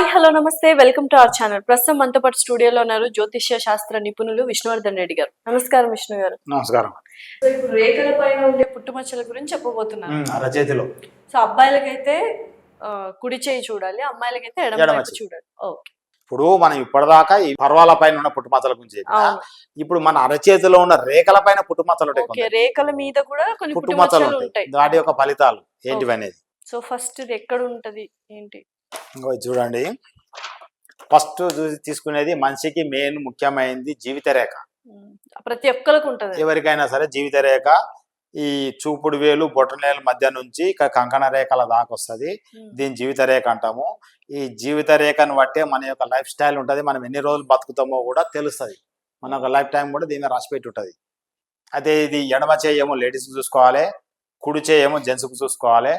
Hi hello నమస్తే. Welcome to our channel. ప్రస్తుతం మనతో పాటు స్టూడియోలో ఉన్నారు జ్యోతిష్య శాస్త్ర నిపుణులు విష్ణువర్ధన్ రెడ్డి గారు. నమస్కారం విష్ణు గారు. నమస్కారం. సో ఇప్పుడు రేఖల పైన ఉండే పుట్టుమచ్చల గురించి చెప్పబోతున్నాను. అరచేతిలో సో అబ్బాయిలకైతే ఆ, కుడి చేయి చూడాలి అమ్మాయిలకైతే ఎడమ ఎడమ వైపు చేయి. చూడాలి. ఓకే. ఇప్పుడు మనం ఇప్పటిదాకా ఈ పర్వాల పైన ఉన్న పుట్టుమచ్చల గురించి చెప్పినా. అవును. ఇప్పుడు మన అరచేతిలో ఉన్న రేఖల పైన పుట్టుమచ్చలు ఉంటాయి ఓకే కొందరికి. రేఖల మీద కూడా కొన్ని పుట్టుమచ్చలు పుట్టుమచ్చలు ఉంటాయి. ఉంటాయి. వాటి యొక్క ఫలితాలు ఏంటివి అనేది? సో ఫస్ట్ ఇది ఎక్కడ ఉంటది? ఏంటి? ఇంకో చూడండి. ఫస్ట్ తీసుకునేది మనిషికి మెయిన్ ముఖ్యమైనది జీవిత రేఖ ప్రతి ఒక్కరికి ఉంటది. ఎవరికైనా సరే జీవిత రేఖ ఈ చూపుడు వేలు బొట్టనేల మధ్య నుంచి ఇక కంకణ రేఖల దాకా వస్తుంది. దీని జీవిత రేఖ అంటాము. ఈ జీవిత రేఖను బట్టే మన యొక్క లైఫ్ స్టైల్ ఉంటుంది. మనం ఎన్ని రోజులు బతుకుతామో కూడా తెలుస్తుంది. మన యొక్క లైఫ్ టైం కూడా దీని రాసిపెట్టి ఉంటుంది. అయితే ఇది ఎడమ చేయమో లేడీస్ చూసుకోవాలి కుడి చేయమో జెంట్స్కి చూసుకోవాలి.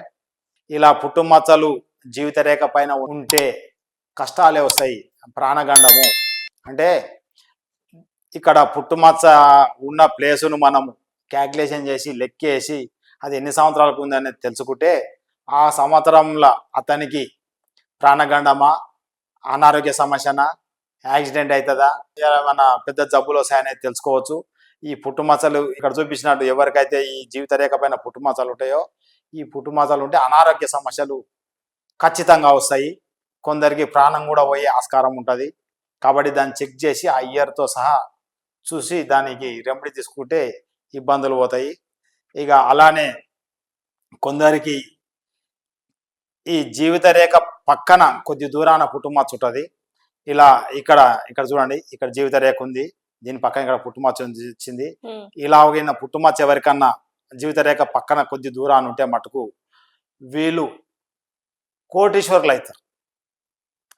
ఇలా పుట్టుమచ్చలు జీవిత రేఖ పైన ఉంటే కష్టాలే వస్తాయి ప్రాణగండము. అంటే ఇక్కడ పుట్టుమచ్చ ఉన్న ప్లేసును మనం క్యాల్కులేషన్ చేసి లెక్కేసి అది ఎన్ని సంవత్సరాలకు ఉందనేది తెలుసుకుంటే ఆ సంవత్సరంలో అతనికి ప్రాణగండమా అనారోగ్య సమస్యనా యాక్సిడెంట్ అవుతుందా ఏమైనా పెద్ద జబ్బులు వస్తాయనేది తెలుసుకోవచ్చు. ఈ పుట్టుమచ్చలు ఇక్కడ చూపించినట్టు ఎవరికైతే ఈ జీవిత రేఖ పైన పుట్టుమచ్చలు ఉంటాయో ఈ పుట్టుమచ్చలు ఉంటే అనారోగ్య సమస్యలు ఖచ్చితంగా వస్తాయి. కొందరికి ప్రాణం కూడా పోయే ఆస్కారం ఉంటుంది. కాబట్టి దాన్ని చెక్ చేసి ఆ ఇయర్తో సహా చూసి దానికి రెమెడీ తీసుకుంటే ఇబ్బందులు పోతాయి. ఇక అలానే కొందరికి ఈ జీవిత రేఖ పక్కన కొద్ది దూరాన పుట్టుమచ్చ ఉంటుంది. ఇలా ఇక్కడ ఇక్కడ చూడండి ఇక్కడ జీవిత రేఖ ఉంది. దీని పక్కన ఇక్కడ పుట్టుమచ్చ వచ్చింది. ఇలా ఉన్న పుట్టుమచ్చ ఎవరికన్నా జీవిత రేఖ పక్కన కొద్ది దూరాన్ని ఉంటే మటుకు వీళ్ళు కోటీశ్వరులు అవుతారు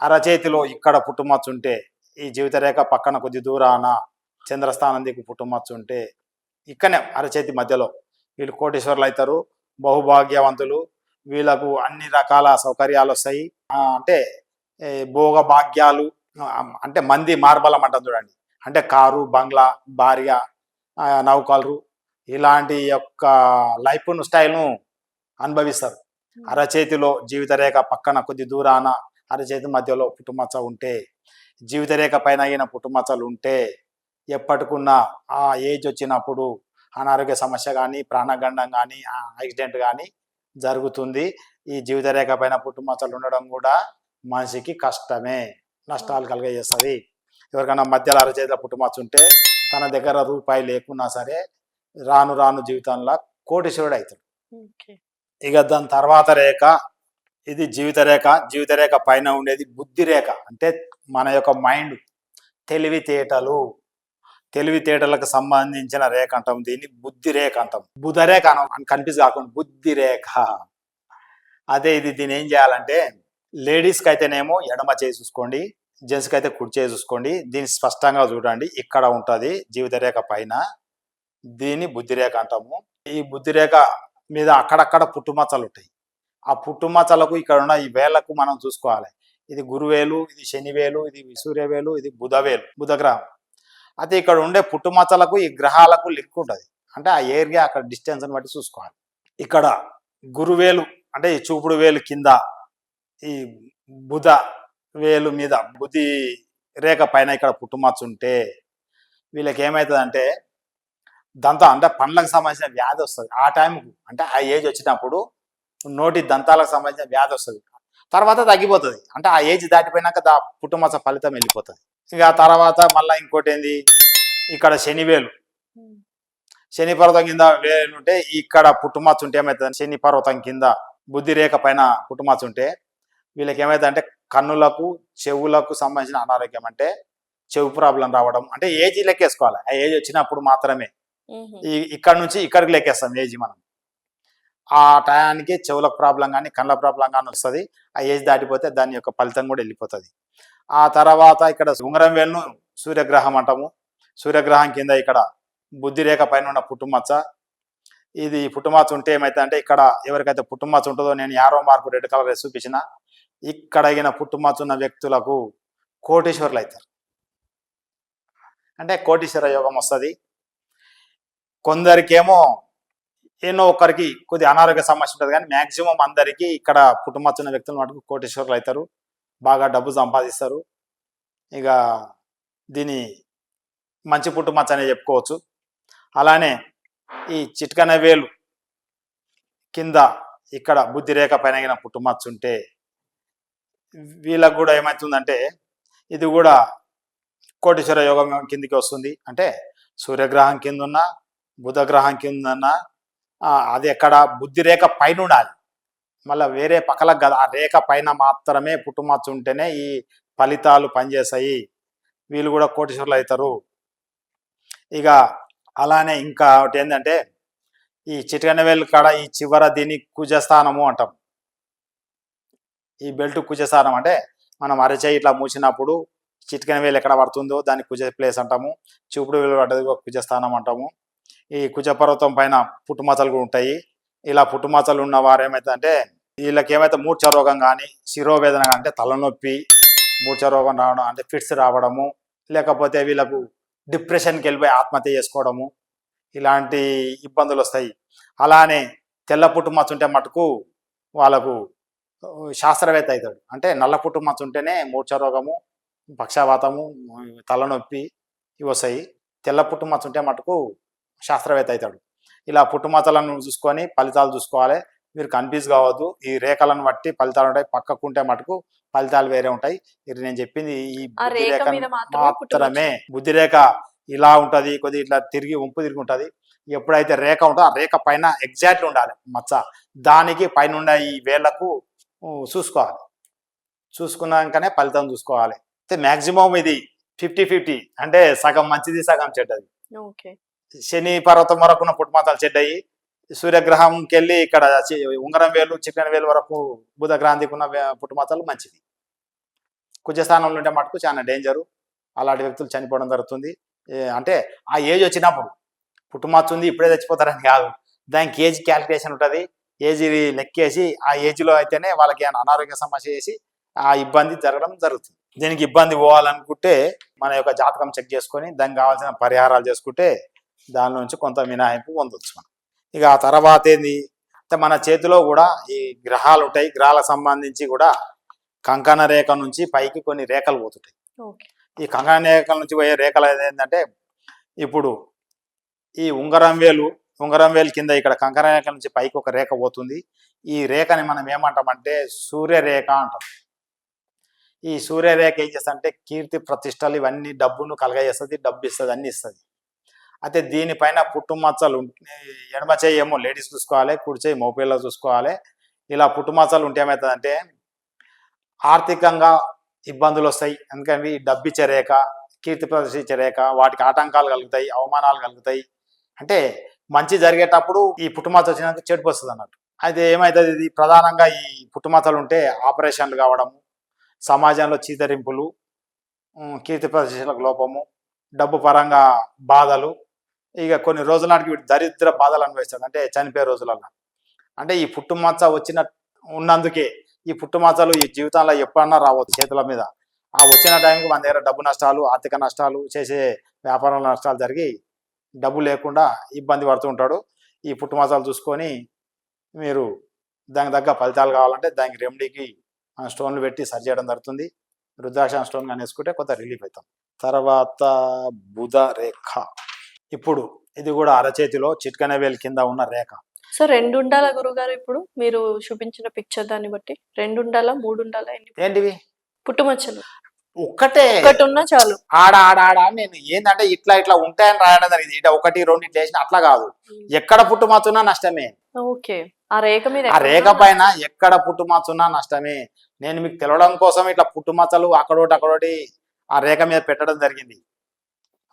అరచేతిలో ఇక్కడ పుట్టుమచ్చ ఉంటే ఈ జీవిత రేఖ పక్కన కొద్ది దూరాన చంద్రస్థానం దిక్కు పుట్టుమచ్చు ఉంటే ఇక్కడనే అరచేతి మధ్యలో వీళ్ళు కోటీశ్వరులు అవుతారు బహుభాగ్యవంతులు. వీళ్ళకు అన్ని రకాల సౌకర్యాలు వస్తాయి అంటే భోగ భాగ్యాలు అంటే మంది మార్బలం అంటాం చూడండి. అంటే కారు బంగ్లా భార్య ఆ, నౌకలు ఇలాంటి యొక్క లైఫ్ను స్టైల్ను అనుభవిస్తారు. అరచేతిలో జీవిత రేఖ పక్కన కొద్ది దూరాన అరచేతి మధ్యలో పుట్టుమచ్చ ఉంటే జీవితరేఖ పైన అయిన పుట్టుమచ్చలు ఉంటే ఎప్పటికున్నా ఆ ఏజ్ వచ్చినప్పుడు అనారోగ్య సమస్య కానీ ప్రాణగండం కానీ యాక్సిడెంట్ కానీ జరుగుతుంది. ఈ జీవిత రేఖ పైన పుట్టుమచ్చలు ఉండడం కూడా మనిషికి కష్టమే నష్టాలు కలిగజేస్తుంది. ఎవరికైనా మధ్యలో అరచేతిలో పుట్టుమచ్చ ఉంటే తన దగ్గర రూపాయి లేకున్నా సరే రాను రాను జీవితంలో కోటీశ్వరుడు అవుతాడు. ఇక దాని తర్వాత రేఖ ఇది జీవిత రేఖ. జీవిత రేఖ పైన ఉండేది బుద్ధి రేఖ. అంటే మన యొక్క మైండ్ తెలివితేటలు. తెలివితేటలకు సంబంధించిన రేఖ అంటాం. దీన్ని బుద్ధి రేఖ అంటాం. బుధ రేఖ అనం కనిపిసి కాకుండా బుద్ధి రేఖ. అదే ఇది దీని ఏం చేయాలంటే లేడీస్కి అయితేనేమో ఎడమ చేయి చూసుకోండి జెంట్స్కి అయితే కుడి చేయి చూసుకోండి. దీన్ని స్పష్టంగా చూడండి. ఇక్కడ ఉంటుంది జీవిత రేఖ పైన. దీన్ని బుద్ధి రేఖ అంటాము. ఈ బుద్ధిరేఖ మీద అక్కడక్కడ పుట్టుమచ్చలు ఉంటాయి. ఆ పుట్టుమచ్చలకు ఇక్కడ ఉన్న ఈ వేలకు మనం చూసుకోవాలి. ఇది గురువేలు ఇది శనివేలు ఇది సూర్యవేలు ఇది బుధవేలు బుధగ్రహం. అయితే ఇక్కడ ఉండే పుట్టుమచ్చలకు ఈ గ్రహాలకు లింక్ ఉంటుంది. అంటే ఆ ఏరియా అక్కడ డిస్టెన్స్ని బట్టి చూసుకోవాలి. ఇక్కడ గురువేలు అంటే ఈ చూపుడు వేలు కింద ఈ బుధ వేలు మీద బుద్ధి రేఖ పైన ఇక్కడ పుట్టుమచ్చ ఉంటే వీళ్ళకి ఏమవుతుందంటే దంతం అంటే పండ్లకు సంబంధించిన వ్యాధి వస్తుంది. ఆ టైంకు అంటే ఆ ఏజ్ వచ్చినప్పుడు నోటి దంతాలకు సంబంధించిన వ్యాధి వస్తుంది. తర్వాత తగ్గిపోతుంది. అంటే ఆ ఏజ్ దాటిపోయినాక దా పుట్టుమచ్చ ఫలితం వెళ్ళిపోతుంది. ఇక ఆ తర్వాత మళ్ళీ ఇంకోటి ఏంది? ఇక్కడ శనివేలు శని పర్వతం కింద వేలు ఉంటే ఇక్కడ పుట్టుమచ్చ ఉంటే ఏమవుతుంది శని పర్వతం కింద బుద్ధి రేఖ పైన పుట్టుమచ్చ ఉంటే వీళ్ళకి ఏమవుతుంది అంటే కన్నులకు చెవులకు సంబంధించిన అనారోగ్యం అంటే చెవు ప్రాబ్లం రావడం. అంటే ఏజ్ లెక్కేసుకోవాలి. ఆ ఏజ్ వచ్చినప్పుడు మాత్రమే. ఈ ఇక్కడ నుంచి ఇక్కడికి లెక్కేస్తాం ఏజ్ మనం ఆ టయానికి చెవులకు ప్రాబ్లం కానీ కళ్ళ ప్రాబ్లం కానీ వస్తుంది. ఆ ఏజ్ దాటిపోతే దాని యొక్క ఫలితం కూడా వెళ్ళిపోతుంది. ఆ తర్వాత ఇక్కడ ఉంగరం వేలును సూర్యగ్రహం అంటాము. సూర్యగ్రహం కింద ఇక్కడ బుద్ధి రేఖ పైన ఉన్న పుట్టుమచ్చ. ఇది పుట్టుమచ్చ ఉంటే ఏమైతే అంటే ఇక్కడ ఎవరికైతే పుట్టుమచ్చ ఉంటుందో నేను యారో మార్కు రెడ్ కలర్ వేసి చూపించిన ఇక్కడ అయిన పుట్టుమచ్చ ఉన్న వ్యక్తులకు కోటీశ్వరులు అవుతారు అంటే కోటీశ్వర యోగం వస్తుంది. కొందరికేమో ఎన్నో ఒకరికి కొద్ది అనారోగ్య సమస్య ఉంటుంది కానీ మ్యాక్సిమం అందరికీ ఇక్కడ పుట్టుమచ్చున్న వ్యక్తులు మటుకు కోటీశ్వరులు అవుతారు. బాగా డబ్బు సంపాదిస్తారు. ఇక దీని మంచి పుట్టుమచ్చ అనే చెప్పుకోవచ్చు. అలానే ఈ చిట్కన వేలు కింద ఇక్కడ బుద్ధి రేఖ పైన గిన పుట్టుమచ్చ ఉంటే వీళ్ళకు కూడా ఏమవుతుందంటే ఇది కూడా కోటేశ్వర యోగం కిందికి వస్తుంది. అంటే సూర్యగ్రహం కింద ఉన్న బుధగ్రహం కింద అది ఎక్కడ? బుద్ధి రేఖ పైన ఉండాలి. మళ్ళీ వేరే పక్కల కదా ఆ రేఖ పైన మాత్రమే పుట్టుమచ్చ ఉంటేనే ఈ ఫలితాలు పనిచేస్తాయి. వీళ్ళు కూడా కోటీశ్వరులు అవుతారు. ఇక అలానే ఇంకా ఒకటి ఏంటంటే ఈ చిటికనవేలు కాడ ఈ చివర దీన్ని కుజస్థానము అంటాం. ఈ బెల్ట్ కుజస్థానం అంటే మనం అరచేయి ఇట్లా మూసినప్పుడు చిటికనవేలు ఎక్కడ పడుతుందో దాన్ని కుజ ప్లేస్ అంటాము. చూపుడు వేలు పడ్డది కుజస్థానం అంటాము. ఈ కుజపర్వతం పైన పుట్టుమచ్చలు కూడా ఉంటాయి. ఇలా పుట్టుమచ్చలు ఉన్న వారు అంటే వీళ్ళకి ఏమైతే మూర్ఛ రోగం కానీ శిరోవేదన కానీ అంటే తలనొప్పి మూర్ఛ రోగం రావడం అంటే ఫిట్స్ రావడము లేకపోతే వీళ్ళకు డిప్రెషన్కి వెళ్ళిపోయి ఆత్మహత్య చేసుకోవడము ఇలాంటి ఇబ్బందులు వస్తాయి. అలానే తెల్ల పుట్టుమచ్చ ఉంటే మటుకు వాళ్ళకు శాస్త్రవేత్త అవుతాడు అంటే నల్ల పుట్టుమచ్చ ఉంటేనే మూర్ఛ రోగము పక్షవాతము తలనొప్పి ఇవి వస్తాయి. తెల్ల పుట్టుమచ్చ ఉంటే మటుకు శాస్త్రవేత్త అవుతాడు. ఇలా పుట్టుమచ్చలను చూసుకొని ఫలితాలు చూసుకోవాలి. మీరు కన్ఫ్యూజ్ కావద్దు. ఈ రేఖలను బట్టి ఫలితాలు ఉంటాయి. పక్కకుంటే మటుకు ఫలితాలు వేరే ఉంటాయి. ఇది నేను చెప్పింది ఈ బుద్ధి రేఖ మాత్రమే బుద్ధి రేఖ ఇలా ఉంటది. కొద్ది ఇట్లా తిరిగి ఉంపు తిరిగి ఉంటది. ఎప్పుడైతే రేఖ ఉంటుందో ఆ రేఖ పైన ఎగ్జాక్ట్ ఉండాలి మచ్చ. దానికి పైన ఉన్న ఈ వేళ్ళకు చూసుకోవాలి. చూసుకున్నాకనే ఫలితం చూసుకోవాలి. అయితే మాక్సిమం ఇది ఫిఫ్టీ ఫిఫ్టీ అంటే సగం మంచిది సగం చెడ్డది. ఓకే. శని పర్వతం వరకు ఉన్న పుట్టుమాతలు చెడ్డయి. సూర్యగ్రహంకి వెళ్ళి ఇక్కడ ఉంగరం వేలు చికెన్ వేలు వరకు బుధ గ్రాంధికి ఉన్న వే- మంచిది కుజస్థానంలో ఉంటే మటుకు చాలా డేంజరు. అలాంటి వ్యక్తులు చనిపోవడం జరుగుతుంది. అంటే ఆ ఏజ్ వచ్చినప్పుడు పుట్టుమచ్చ ఉంది ఇప్పుడే చచ్చిపోతారని కాదు. దానికి ఏజ్ క్యాలిక్యులేషన్ ఉంటుంది. ఏజ్ లెక్కేసి ఆ ఏజ్లో అయితేనే వాళ్ళకి ఏమైనా అనారోగ్య సమస్య చేసి ఆ ఇబ్బంది జరగడం జరుగుతుంది. దీనికి ఇబ్బంది పోవాలనుకుంటే మన యొక్క జాతకం చెక్ చేసుకొని దానికి కావాల్సిన పరిహారాలు చేసుకుంటే దాని నుంచి కొంత మినహాయింపు పొందొచ్చు మనం. ఇక ఆ తర్వాత ఏంది? అంటే మన చేతిలో కూడా ఈ గ్రహాలు ఉంటాయి. గ్రహాలకు సంబంధించి కూడా కంకణ రేఖ నుంచి పైకి కొన్ని రేఖలు పోతుంటాయి. ఈ కంకణ రేఖల నుంచి పోయే రేఖలు ఏంటంటే ఇప్పుడు ఈ ఉంగరం వేలు ఉంగరం వేలు కింద ఇక్కడ కంకణ రేఖ నుంచి పైకి ఒక రేఖ పోతుంది. ఈ రేఖని మనం ఏమంటామంటే సూర్యరేఖ అంటాం. ఈ సూర్యరేఖ ఏం చేస్తుందంటే కీర్తి ప్రతిష్టలు ఇవన్నీ డబ్బును కలగజేస్తుంది డబ్బు ఇస్తుంది అన్ని ఇస్తుంది. అయితే దీనిపైన పుట్టుమచ్చలు మచ్చలు ఎడమ చేయి ఏమో లేడీస్ చూసుకోవాలి కుడి చేయి మోపిల్లో చూసుకోవాలి. ఇలా పుట్టుమచ్చలు ఉంటే ఏమవుతుందంటే ఆర్థికంగా ఇబ్బందులు వస్తాయి. ఎందుకంటే ఈ డబ్బు చెరేక కీర్తి ప్రదర్శించే వాటికి ఆటంకాలు కలుగుతాయి అవమానాలు కలుగుతాయి. అంటే మంచి జరిగేటప్పుడు ఈ పుట్టుమచ్చ వచ్చినందుకు చెడుపు వస్తుంది అన్నట్టు అయితే ఏమవుతుంది ఇది ప్రధానంగా ఈ పుట్టుమచ్చలు ఉంటే ఆపరేషన్లు కావడము సమాజంలో చీదరింపులు కీర్తి ప్రదర్శనలకు లోపము డబ్బు పరంగా బాధలు ఇక కొన్ని రోజుల నాటికి వీడు దరిద్ర బాధలు అనుభవిస్తాడు. అంటే చనిపోయే రోజులలో అంటే ఈ పుట్టుమచ్చ వచ్చిన ఉన్నందుకే ఈ పుట్టుమచ్చలు ఈ జీవితంలో ఎప్పుడన్నా రావచ్చు చేతుల మీద. ఆ వచ్చిన టైంకి మన దగ్గర డబ్బు నష్టాలు ఆర్థిక నష్టాలు చేసే వ్యాపారంలో నష్టాలు జరిగి డబ్బు లేకుండా ఇబ్బంది పడుతూ ఉంటాడు. ఈ పుట్టుమచ్చలు చూసుకొని మీరు దానికి తగ్గ ఫలితాలు కావాలంటే దానికి రెమెడీకి ఆ స్టోన్లు పెట్టి సరి చేయడం జరుగుతుంది. రుద్రాక్ష స్టోన్ కానీ వేసుకుంటే కొంత రిలీఫ్ అవుతాం. తర్వాత బుధ రేఖ. ఇప్పుడు ఇది కూడా అరచేతిలో చిట్కన వేలు కింద ఉన్న రేఖ. సో రెండు ఉండాలా గురుగారు ఇప్పుడు? మీరు చూపించిన పిక్చర్ దాన్ని బట్టి రెండు ఉండాలా మూడు ఉండాలా ఎన్ని ఏంటివి? పుట్టుమచ్చలు. ఒక్కటే. ఒకటి ఉన్నా చాలు. ఆడ ఆడ ఆడ నేను ఏంటంటే ఇట్లా ఇట్లా ఉంటాయని రాయడం జరిగింది. ఇట్లా ఒకటి రెండు ఇట్లా వేసిన అట్లా కాదు. ఎక్కడ పుట్టుమచ్చున్నా నష్టమే. ఓకే. ఆ రేఖ మీద ఆ రేఖ పైన ఎక్కడ పుట్టుమచ్చున్నా నష్టమే. నేను మీకు తెలవడం కోసం ఇట్లా పుట్టుమచ్చలు అక్కడోటి అక్కడోటి ఆ రేఖ మీద పెట్టడం జరిగింది.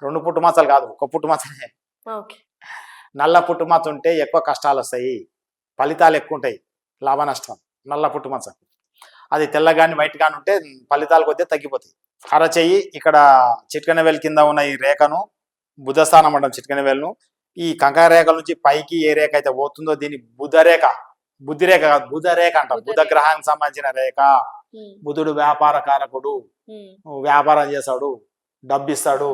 రెండు పుట్టుమచ్చలు కాదు ఒక పుట్టుమచ్చనే నల్ల పుట్టుమచ్చ ఉంటే ఎక్కువ కష్టాలు వస్తాయి ఫలితాలు ఎక్కువ ఉంటాయి. లాభ నష్టం. నల్ల పుట్టుమచ్చ అది తెల్లగాని వైట్ గాని ఉంటే ఫలితాలు కొద్దిగా తగ్గిపోతాయి. అరచెయ్యి ఇక్కడ చిట్కన వేలు కింద ఉన్న ఈ రేఖను బుధస్థానం అంటాం చిట్కన వేలును ఈ కంకర రేఖల నుంచి పైకి ఏ రేఖ అయితే పోతుందో దీని బుధ రేఖ బుద్ధి రేఖ కాదు బుధ రేఖ అంటాం బుధ. గ్రహానికి సంబంధించిన రేఖ. బుధుడు వ్యాపార కారకుడు. వ్యాపారం చేస్తాడు. డబ్బు ఇస్తాడు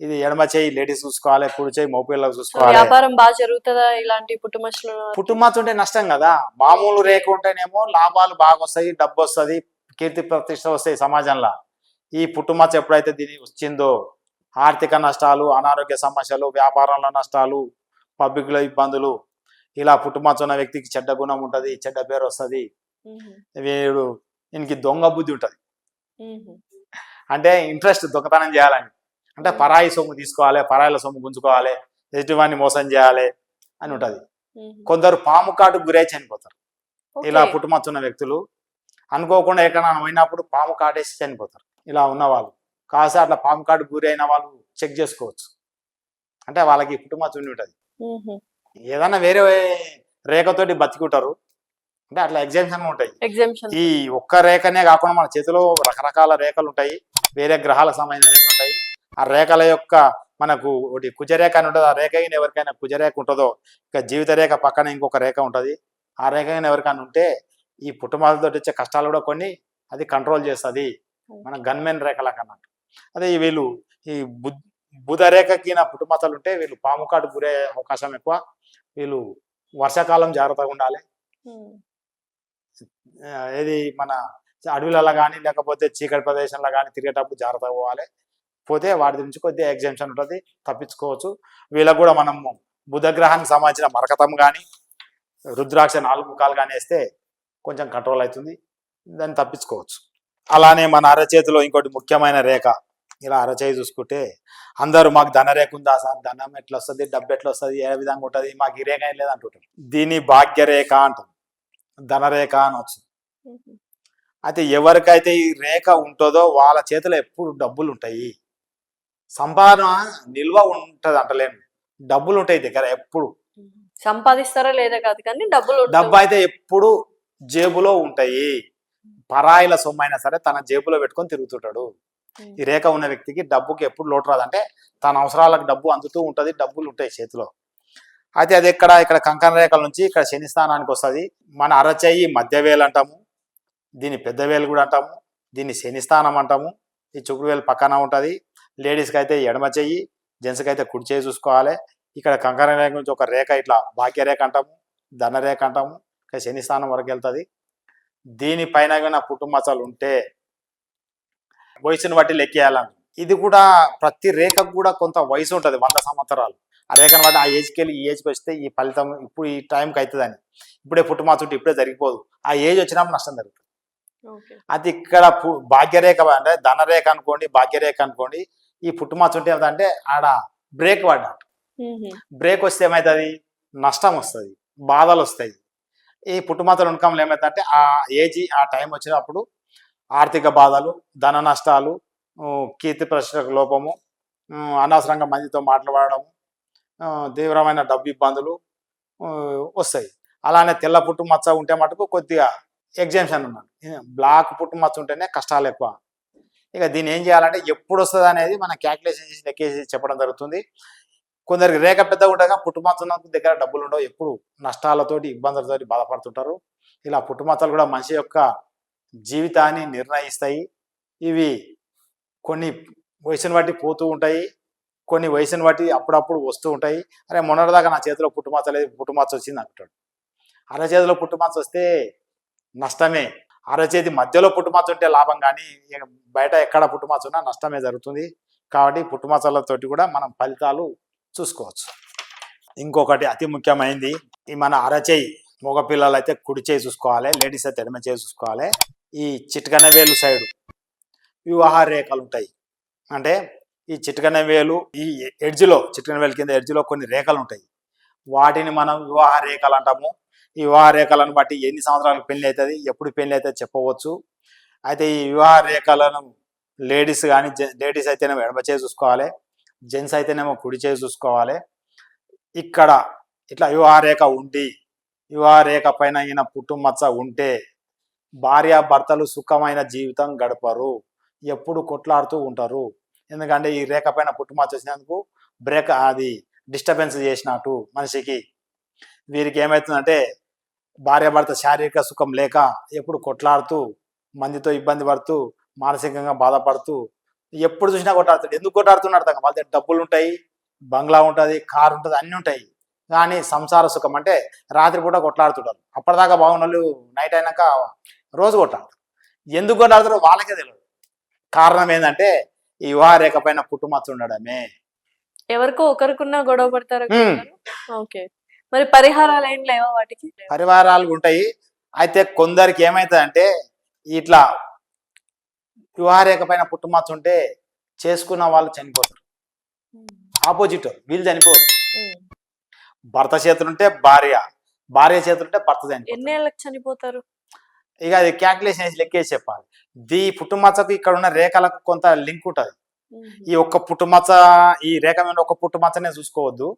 ఇది ఎడమ చేయి లేడీస్ చూసుకోవాలి కుడి చేయి మోపిల్లకు సో చూసుకోవాలి. వ్యాపారం బాగా జరుగుతుందా ఇలాంటి పుట్టుమచ్చలు? పుట్టుమచ్చ ఉంటే నష్టం కదా. మామూలు రేఖ ఉంటేనేమో లాభాలు బాగా వస్తాయి డబ్బు వస్తుంది కీర్తి ప్రతిష్ట వస్తాయి సమాజంలో. ఈ పుట్టుమచ్చ ఎప్పుడైతే దీని వచ్చిందో ఆర్థిక నష్టాలు అనారోగ్య సమస్యలు వ్యాపారంలో నష్టాలు పబ్లిక్లో ఇబ్బందులు ఇలా పుట్టుమచ్చ ఉన్న వ్యక్తికి చెడ్డ గుణం ఉంటుంది చెడ్డ పేరు వస్తుంది. వీడు ఈయనకి దొంగ బుద్ధి ఉంటుంది. అంటే ఇంట్రెస్ట్ దొంగతనం చేయాలని అంటే పరాయి సొమ్ము తీసుకోవాలి పరాయిల సొమ్ము గుంజుకోవాలి ఎదుటివాడిని మోసం చేయాలి అని ఉంటుంది. కొందరు పాము కాటుకు గురై చనిపోతారు. ఇలా పుట్టుమచ్చ ఉన్న వ్యక్తులు అనుకోకుండా ఎక్కడైనా పోయినప్పుడు పాము కాటేసి చనిపోతారు. ఇలా ఉన్నవాళ్ళు కాస్త అట్లా పాము కాటుకు గురి అయిన వాళ్ళు చెక్ చేసుకోవచ్చు. అంటే వాళ్ళకి పుట్టుమచ్చ ఉండి ఉంటుంది. ఏదైనా వేరే రేఖతోటి బతికుంటారు. అంటే అట్లా ఎగ్జామ్షన్ ఉంటాయి. ఈ ఒక్క రేఖనే కాకుండా మన చేతిలో రకరకాల రేఖలు ఉంటాయి. వేరే గ్రహాలకు సంబంధించిన ఆ రేఖల యొక్క మనకు ఒకటి కుజరేఖ అని ఉంటుంది. ఆ రేఖ అయిన ఎవరికైనా కుజరేఖ ఉంటుందో ఇక జీవిత రేఖ పక్కన ఇంకొక రేఖ ఉంటుంది. ఆ రేఖ అయిన ఎవరికైనా ఉంటే ఈ పుట్టుమలతో వచ్చే కష్టాలు కూడా కొన్ని అది కంట్రోల్ చేస్తుంది. మన గన్మెన్ రేఖల కన్నా. అదే వీళ్ళు ఈ బుధ బుధ రేఖకి నా పుట్టుమచ్చలు ఉంటే వీళ్ళు పాము కాటు గురే అవకాశం ఎక్కువ. వీళ్ళు వర్షాకాలం జాగ్రత్తగా ఉండాలి. ఏది మన అడవులలో కానీ లేకపోతే చీకటి ప్రదేశంలో కానీ తిరిగేటప్పుడు జాగ్రత్తగా పోవాలి. పోతే వాటి నుంచి కొద్దిగా ఎగ్జామ్షన్ ఉంటుంది తప్పించుకోవచ్చు. వీళ్ళకు కూడా మనం బుధగ్రహానికి సంబంధించిన మరకతం కానీ రుద్రాక్ష నాలుగు ముఖాలు కానీ వేస్తే కొంచెం కంట్రోల్ అవుతుంది. దాన్ని తప్పించుకోవచ్చు. అలానే మన అరచేతిలో ఇంకోటి ముఖ్యమైన రేఖ. ఇలా అరచేయి చూసుకుంటే అందరూ మాకు ధనరేఖ ఉందా సార్? ధనం ఎట్లా వస్తుంది డబ్బు ఎట్లా వస్తుంది ఏ విధంగా ఉంటుంది? మాకు ఈ రేఖ ఏం లేదు అంటుంటారు. దీని భాగ్యరేఖ అంటాం ధనరేఖ అని వచ్చింది అయితే ఎవరికైతే ఈ రేఖ ఉంటుందో వాళ్ళ చేతిలో ఎప్పుడు డబ్బులు ఉంటాయి? సంపాదన నిల్వ ఉంటది అంటలేను డబ్బులు ఉంటాయి దగ్గర ఎప్పుడు. సంపాదిస్తారా లేదా కాదు కానీ డబ్బులు డబ్బు అయితే ఎప్పుడు జేబులో ఉంటాయి. పరాయిల సొమ్ము అయినా సరే తన జేబులో పెట్టుకొని తిరుగుతుంటాడు. ఈ రేఖ ఉన్న వ్యక్తికి డబ్బుకి ఎప్పుడు లోటు రాదంటే తన అవసరాలకు డబ్బు అందుతూ ఉంటది డబ్బులు ఉంటాయి చేతిలో. అయితే అది ఎక్కడ? ఇక్కడ కంకణ రేఖల నుంచి ఇక్కడ శని స్థానానికి వస్తుంది. మన అరచేయి మధ్య వేలు అంటాము దీన్ని పెద్ద వేలు కూడా అంటాము దీన్ని శని స్థానం అంటాము ఈ చుకుడు వేలు పక్కన ఉంటుంది. లేడీస్కి అయితే ఎడమ చెయ్యి జెంట్స్కి అయితే కుడి చేయి చూసుకోవాలి. ఇక్కడ కంకణ రేఖ నుంచి ఒక రేఖ ఇట్లా భాగ్యరేఖ అంటాము ధనరేఖ అంటాము. ఇక్కడ శని స్థానం వరకు వెళ్తుంది. దీనిపైన కన్నా పుట్టుమచ్చలు ఉంటే వయసుని బట్టి లెక్కేయాలని ఇది కూడా ప్రతి రేఖకు కూడా కొంత వయసు ఉంటుంది వంద సంవత్సరాలు. ఆ రేఖను బట్టి ఆ ఏజ్కి వెళ్ళి ఈ ఏజ్కి వస్తే ఈ ఫలితం ఇప్పుడు ఈ టైంకి అవుతుందని ఇప్పుడే పుట్టుమచ్చ ఉంటే ఇప్పుడే జరిగిపోదు. ఆ ఏజ్ వచ్చినప్పుడు నష్టం జరుగుతుంది. అది ఇక్కడ భాగ్యరేఖ అంటే ధనరేఖ అనుకోండి భాగ్యరేఖ అనుకోండి ఈ పుట్టుమచ్చ ఉంటే ఏమిటంటే ఆడ బ్రేక్ పడ్డాడు బ్రేక్ వస్తే ఏమవుతుంది? నష్టం వస్తుంది. బాధలు వస్తాయి. ఈ పుట్టుమచ్చలు ఉండకంలో ఏమవుతుందంటే ఆ ఏజీ ఆ టైం వచ్చినప్పుడు ఆర్థిక బాధలు ధన నష్టాలు కీర్తి ప్రశ్నకు లోపము అనవసరంగా మందితో మాట్లాడడము ఊ, తీవ్రమైన డబ్బు ఇబ్బందులు వస్తాయి. అలానే తెల్ల పుట్టు మచ్చ ఉంటే మటుకు కొద్దిగా ఎగ్జామ్షన్ ఉన్నాడు బ్లాక్ పుట్టు మచ్చ ఉంటేనే కష్టాలు ఎక్కువ. ఇక దీన్ని ఏం చేయాలంటే ఎప్పుడు వస్తుంది అనేది మనం క్యాల్కులేషన్ చేసి లెక్కేసి చెప్పడం జరుగుతుంది. కొందరికి రేఖ పెద్దగా ఉండగా పుట్టుమచ్చ దగ్గర డబ్బులు ఉండవు. ఎప్పుడు నష్టాలతోటి ఇబ్బందులతోటి బాధపడుతుంటారు. ఇలా పుట్టుమచ్చలు కూడా మనిషి యొక్క జీవితాన్ని నిర్ణయిస్తాయి. ఇవి కొన్ని వయసును బట్టి పోతూ ఉంటాయి. కొన్ని వయసును బట్టి అప్పుడప్పుడు వస్తూ ఉంటాయి. అరే మొన్నటిదాకా నా చేతిలో పుట్టుమచ్చ లేదు పుట్టుమచ్చ వచ్చింది అంటాడు. అరచేతిలో పుట్టుమచ్చ వస్తే నష్టమే. అరచేతి మధ్యలో పుట్టుమచ్చ ఉంటే లాభం కానీ బయట ఎక్కడ పుట్టుమచ్చ ఉన్నా నష్టమే జరుగుతుంది. కాబట్టి పుట్టుమచ్చలతోటి కూడా మనం ఫలితాలు చూసుకోవచ్చు. ఇంకొకటి అతి ముఖ్యమైనది ఈ మన అరచేయి మగపిల్లలు అయితే కుడి చేయి చూసుకోవాలి లేడీస్ అయితే ఎడమ చేయి చూసుకోవాలి. ఈ చిట్కన వేలు సైడు వివాహ రేఖలు ఉంటాయి. అంటే ఈ చిట్కన వేలు ఈ ఎడ్జ్లో చిట్కన వేలు కింద ఎడ్జ్లో కొన్ని రేఖలు ఉంటాయి. వాటిని మనం వివాహ రేఖలు అంటాము. ఈ వివాహ రేఖలను బట్టి ఎన్ని సంవత్సరాలకు పెళ్ళి అవుతుంది ఎప్పుడు పెళ్ళి అవుతుంది చెప్పవచ్చు. అయితే ఈ వివాహ రేఖలను లేడీస్ కానీ లేడీస్ అయితేనేమో ఎడమ చేసి చూసుకోవాలి జెంట్స్ అయితేనేమో కుడి చేసి చూసుకోవాలి. ఇక్కడ ఇట్లా వివాహ రేఖ ఉండి వివాహ రేఖ పైన ఈయన పుట్టుమచ్చ ఉంటే భార్యాభర్తలు సుఖమైన జీవితం గడపరు ఎప్పుడు కొట్లాడుతూ ఉంటారు. ఎందుకంటే ఈ రేఖ పైన పుట్టుమచ్చ వచ్చినందుకు బ్రేక్ అది డిస్టర్బెన్స్ చేసినట్టు మనిషికి. వీరికి ఏమవుతుందంటే భార్య భర్త శారీరక సుఖం లేక ఎప్పుడు కొట్లాడుతూ మందితో ఇబ్బంది పడుతూ మానసికంగా బాధపడుతూ ఎప్పుడు చూసినా కొట్లాడుతాడు. ఎందుకు కొట్లాడుతున్నాడు అర్థం కాదు. వాళ్ళ దగ్గర డబ్బులు ఉంటాయి బంగ్లా ఉంటుంది కారు ఉంటుంది అన్నీ ఉంటాయి. కానీ సంసార సుఖం అంటే రాత్రిపూట కొట్లాడుతుంటారు. అప్పటిదాకా బాగున్న వాళ్ళు నైట్ అయినాక రోజు కొట్లాడతారు ఎందుకు కొట్లాడతారో వాళ్ళకే తెలియదు కారణం ఏంటంటే ఈ వివాహ రేఖ పైన పుట్టుమచ్చ ఉండడమే. ఎవరికో ఒకరికున్నా గొడవ పడతారా. ఓకే. మరి పరిహారాలు ఏం లేవా వాటికి? పరివారాలు ఉంటాయి. అయితే కొందరికి ఏమవుతుందంటే ఇట్లా వివాహ రేఖ పైన పుట్టుమచ్చ ఉంటే చేసుకున్న వాళ్ళు చనిపోతారు. ఆపోజిట్ వీళ్ళు చనిపోరు. భర్త చేతులుంటే భార్య భార్య చేతులుంటే భర్త చనిపోతారు. ఎన్నేళ్ళకి చనిపోతారు? ఇక అది క్యాల్కులేషన్ వేసి లెక్కేసి చెప్పాలి. దీ పుట్టుమచ్చకు ఇక్కడ ఉన్న రేఖలకు కొంత లింక్ ఉంటుంది. ఈ ఒక్క పుట్టుమచ్చ ఈ రేఖ మీద ఒక పుట్టుమచ్చనే చూసుకోవద్దు.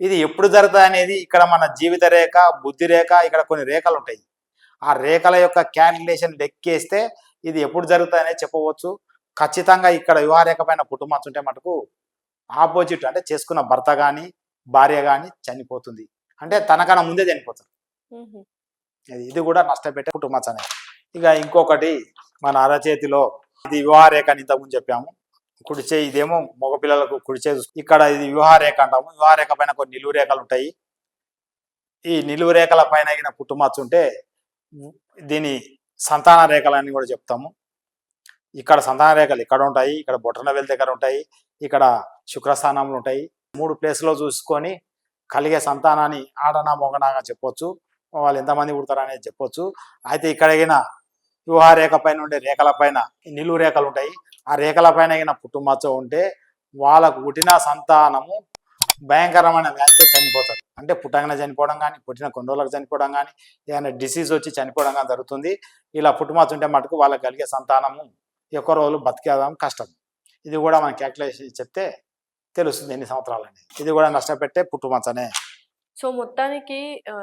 ఇది ఎప్పుడు జరుగుతుంది అనేది ఇక్కడ మన జీవిత రేఖ బుద్ధి రేఖ ఇక్కడ కొన్ని రేఖలు ఉంటాయి ఆ రేఖల యొక్క క్యాల్కులేషన్ లెక్కేస్తే ఇది ఎప్పుడు జరుగుతుంది అనేది చెప్పవచ్చు. ఖచ్చితంగా ఇక్కడ వివాహ రేఖ పైన పుట్టుమచ్చ ఉంటే మటుకు ఆపోజిట్ అంటే చేసుకున్న భర్త కానీ భార్య కానీ చనిపోతుంది. అంటే తనకన్నా ముందే చనిపోతారు. మ్మ్. ఇది కూడా నష్టపెట్టే కుటుంబ అనేది. ఇక ఇంకొకటి మన అరచేతిలో ఇది వివాహ రేఖ అని ఇంతకుముందు చెప్పాము. కుడిచే ఇదేమో మగపిల్లలకు కుడిచే ఇక్కడ ఇది వ్యూహారేఖ రేఖ అంటాము. వివాహ రేఖ పైన కొన్ని నిలువు రేఖలు ఉంటాయి. ఈ నిలువు రేఖల పైన అయిన పుట్టుమచ్చ ఉంటే దీని సంతాన రేఖలు అని కూడా చెప్తాము. ఇక్కడ సంతాన రేఖలు ఇక్కడ ఉంటాయి ఇక్కడ బొటన దగ్గర ఉంటాయి ఇక్కడ శుక్రస్థానంలో ఉంటాయి. మూడు ప్లేస్లో చూసుకొని కలిగే సంతానాన్ని ఆడనా మొగనాగా చెప్పొచ్చు. వాళ్ళు ఎంతమంది పుడతారు అనేది చెప్పొచ్చు. అయితే ఇక్కడ అయిన వివాహ రేఖ పైన ఉండే రేఖల పైన నిలువు రేఖలు ఉంటాయి. ఆ రేఖల పైన అయిన పుట్టుమచ్చ ఉంటే వాళ్ళకు పుట్టిన సంతానము భయంకరమైన వ్యాధితో చనిపోతారు. అంటే పుట్టగానే చనిపోవడం కానీ పుట్టిన కొన్ని రోజులకు చనిపోవడం కానీ ఏదైనా డిసీజ్ వచ్చి చనిపోవడం కానీ జరుగుతుంది. ఇలా పుట్టుమచ్చ ఉంటే మటుకు వాళ్ళకి కలిగే సంతానము ఎక్కువ రోజులు బతికేదాం కష్టం. ఇది కూడా మనం క్యాల్కులేషన్ చెప్తే తెలుస్తుంది ఎన్ని సంవత్సరాలు అనేది. ఇది కూడా నష్టపెట్టే పుట్టుమచ్చనే. సో మొత్తానికి ఆ,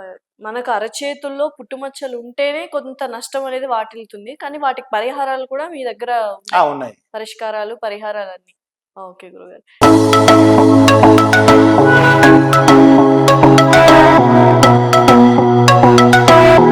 మనకు అరచేతుల్లో పుట్టుమచ్చలు ఉంటేనే కొంత నష్టం అనేది వాటిల్లుతుంది. కానీ వాటికి పరిహారాలు కూడా మీ దగ్గర ఆ, ఉన్నాయి. ఉన్నాయి. పరిష్కారాలు పరిహారాలు అన్ని ఓకే గురుగారు.